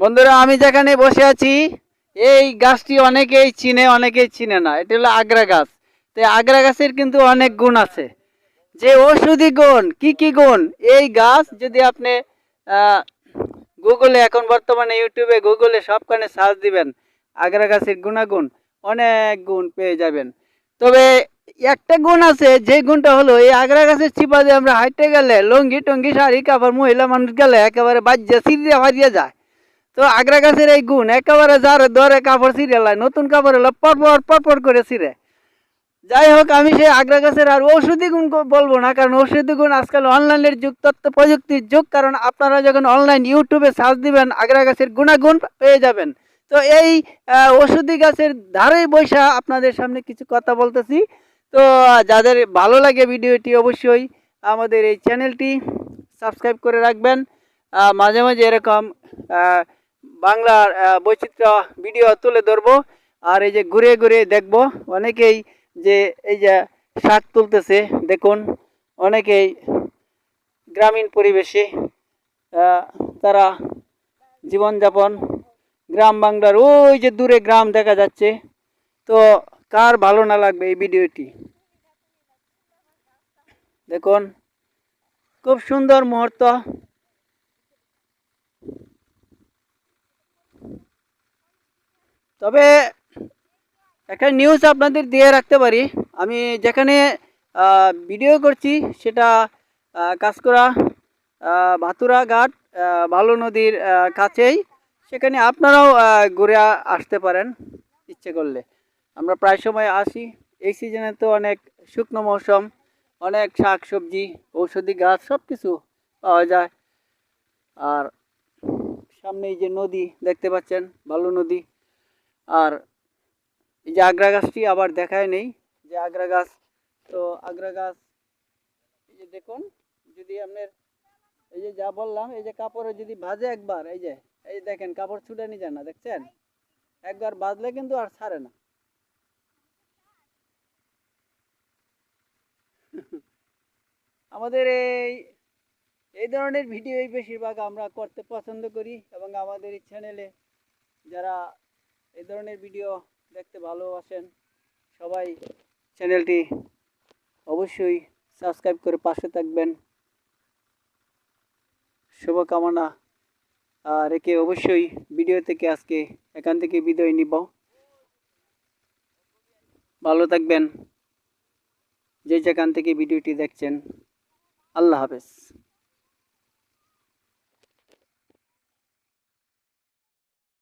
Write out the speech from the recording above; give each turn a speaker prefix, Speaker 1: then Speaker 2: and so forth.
Speaker 1: বন্ধুরা, আমি যেখানে বসে আছি, এই গাছটি অনেকেই চিনে অনেকেই চিনে না। এটা হলো আগ্রা গাছ। তো আগ্রা গাছের কিন্তু অনেক গুণ আছে। যে ঔষধি গুণ, কি কি গুণ? এই গাছ যদি আপনি গুগলে, এখন বর্তমানে ইউটিউবে গুগলে সবখানে সার্চ দিবেন, আগ্রা গাছের গুণাগুণ, অনেক গুণ পেয়ে যাবেন। তবে একটা গুণ আছে, যে গুণটা হলো, এই আগ্রা গাছের চিপা দিয়ে আমরা হাঁটতে গেলে লঙ্গি টঙ্গি শাড়ি কাপড় মহিলা মানুষ গেলে একেবারে বাজ্যে সিরিয়া ফারিয়ে যায়। তো আগ্রা গাছের এই গুণ, একেবারে যার দরে কাপড় ছিঁড়ে লাই, নতুন কাপড় এলো, পরপর পরপর করে ছিঁড়ে। যাই হোক, আমি সেই আগ্রা গাছের আর ঔষধি গুণ বলব না, কারণ ঔষধি গুণ আজকাল অনলাইনের যুগ তথ্য প্রযুক্তির যুগ, কারণ আপনারা যখন অনলাইন ইউটিউবে সার্চ দিবেন, আগ্রা গাছের গুণাগুণ পেয়ে যাবেন। তো এই ঔষধি গাছের ধারেই বৈশা আপনাদের সামনে কিছু কথা বলতেছি। তো, যাদের ভালো লাগে ভিডিওটি অবশ্যই আমাদের এই চ্যানেলটি সাবস্ক্রাইব করে রাখবেন। মাঝে মাঝে এরকম বাংলার বৈচিত্র্য ভিডিও তুলে ধরবো। আর এই যে ঘুরে ঘুরে দেখব, অনেকেই যে এই যে শাক তুলতেছে, দেখুন, অনেকেই গ্রামীণ পরিবেশে তারা জীবনযাপন, গ্রাম বাংলার ওই যে দূরে গ্রাম দেখা যাচ্ছে। তো কার ভালো না লাগবে এই ভিডিওটি? দেখুন, খুব সুন্দর মুহূর্ত। তবে একটা নিউজ আপনাদের দিয়ে রাখতে পারি। আমি যেখানে ভিডিও করছি সেটা কাঁচকড়া ভাতুরা ঘাট ভালো নদীর কাছেই। সেখানে আপনারাও ঘুরে আসতে পারেন ইচ্ছে করলে। আমরা প্রায় সময় আসি। এই সিজনে তো অনেক শুকনো মৌসুম, অনেক শাক সবজি, ঔষধি গাছ সব কিছু পাওয়া যায়। আর সামনে এই যে নদী দেখতে পাচ্ছেন, ভালো নদী। আর এই যে আগ্রা গাছটি আবার দেখায় নেই, যে আগ্রা গাছ, তো আগ্রা গাছ, এই যে দেখুন, যদি আপনার এই যে যা বললাম, এই যে কাপড়ে যদি ভাজে একবার, এই যে এই যে দেখেন, কাপড় ছুটে নিয়ে যায় না, দেখছেন? একবার বাজলে কিন্তু আর ছাড়ে না। আমাদের এই এই ধরনের ভিডিওই বেশিরভাগ আমরা করতে পছন্দ করি এবং আমাদের এই চ্যানেলে যারা এই ধরনের ভিডিও দেখতে ভালোবাসেন সবাই চ্যানেলটি অবশ্যই সাবস্ক্রাইব করে পাশে থাকবেন। শুভকামনা আহ, রেখে অবশ্যই ভিডিও থেকে আজকে এখান থেকে বিদায় নিব। ভালো থাকবেন যে যেখান থেকে ভিডিওটি দেখছেন আল্লাহ হাফেজ।